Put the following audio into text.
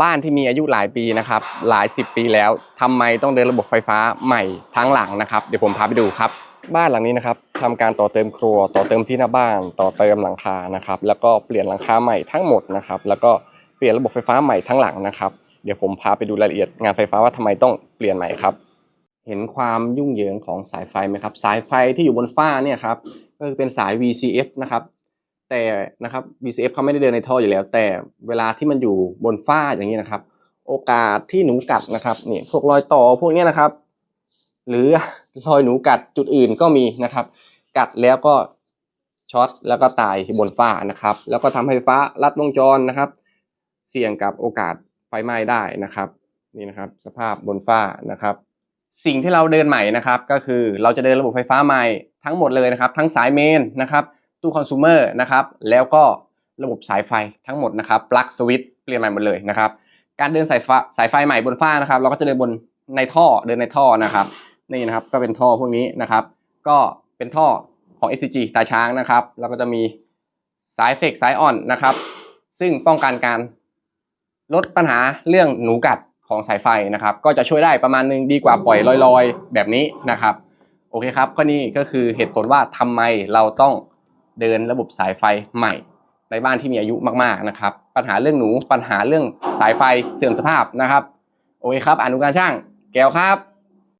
บ้านที่มีอายุหลายปีนะครับ หลายสิบปีแล้วทำไมต้องเดินระบบไฟฟ้าใหม่ทั้งหลังนะครับ เดี๋ยวผมพาไปดูครับ บ้านหลังนี้นะครับทำการต่อเติมครัว ต่อเติมที่หน้าบ้าน ต่อเติมหลังคานะครับ แล้วก็เปลี่ยนหลังคาใหม่ทั้งหมดนะครับ แล้วก็เปลี่ยนระบบไฟฟ้าใหม่ทั้งหลังนะครับ เดี๋ยวผมพาไปดูรายละเอียดงานไฟฟ้าว่าทำไมต้องเปลี่ยนใหม่ครับ เห็นความยุ่งเหยิงของสายไฟไหมครับ สายไฟที่อยู่บนฝ้าเนี่ยครับ ก็คือเป็นสาย VCF นะครับ แต่นะครับ VCF เขาไม่ได้เดินในท่ออยู่แล้ว แต่เวลาที่มันอยู่บนฝ้าอย่างนี้นะครับ โอกาสที่หนูกัดนะครับนี่พวกรอยต่อพวกนี้นะครับ หรือรอยหนูกัดจุดอื่นก็มีนะครับ กัดแล้วก็ช็อตแล้วก็ตายบนฝ้านะครับ แล้วก็ทำให้ไฟฟ้าลัดวงจรนะครับ เสี่ยงกับโอกาสไฟไหม้ได้นะครับนี่นะครับ สภาพบนฝ้านะครับ สิ่งที่เราเดินใหม่นะครับ ก็คือเราจะเดินระบบไฟฟ้าใหม่ทั้งหมดเลยนะครับ ทั้งสายเมนนะครับ ตู้คอน sumer นะครับแล้วก็ระบบสายไฟทั้งหมดนะครับปลั๊กสวิตช์เปลี่ยนใหม่หมดเลยนะครับการเดินสายไฟสายไฟใหม่บนฝ้านะครับ เราก็จะเดินบนในท่อเดินในท่อนะครับนี่นะครับก็เป็นท่อพวกนี้นะครับ ก็เป็นท่อของ SCG ตาช้างนะครับ แล้วก็จะมีสายเฟกสายอ่อนนะครับ ซึ่งป้องกันการลดปัญหาเรื่องหนูกัดของสายไฟนะครับ ก็จะช่วยได้ประมาณนึงดีกว่าปล่อยลอยๆ แบบนี้นะครับ โอเคครับก็นี่ก็คือเหตุผลว่าทำไมเราต้อง เดินระบบสายไฟใหม่ ในบ้านที่มีอายุมากๆนะครับ ปัญหาเรื่องหนูปัญหาเรื่องสายไฟเสื่อมสภาพนะครับ โอเคครับอนุการช่าง แก้วครับ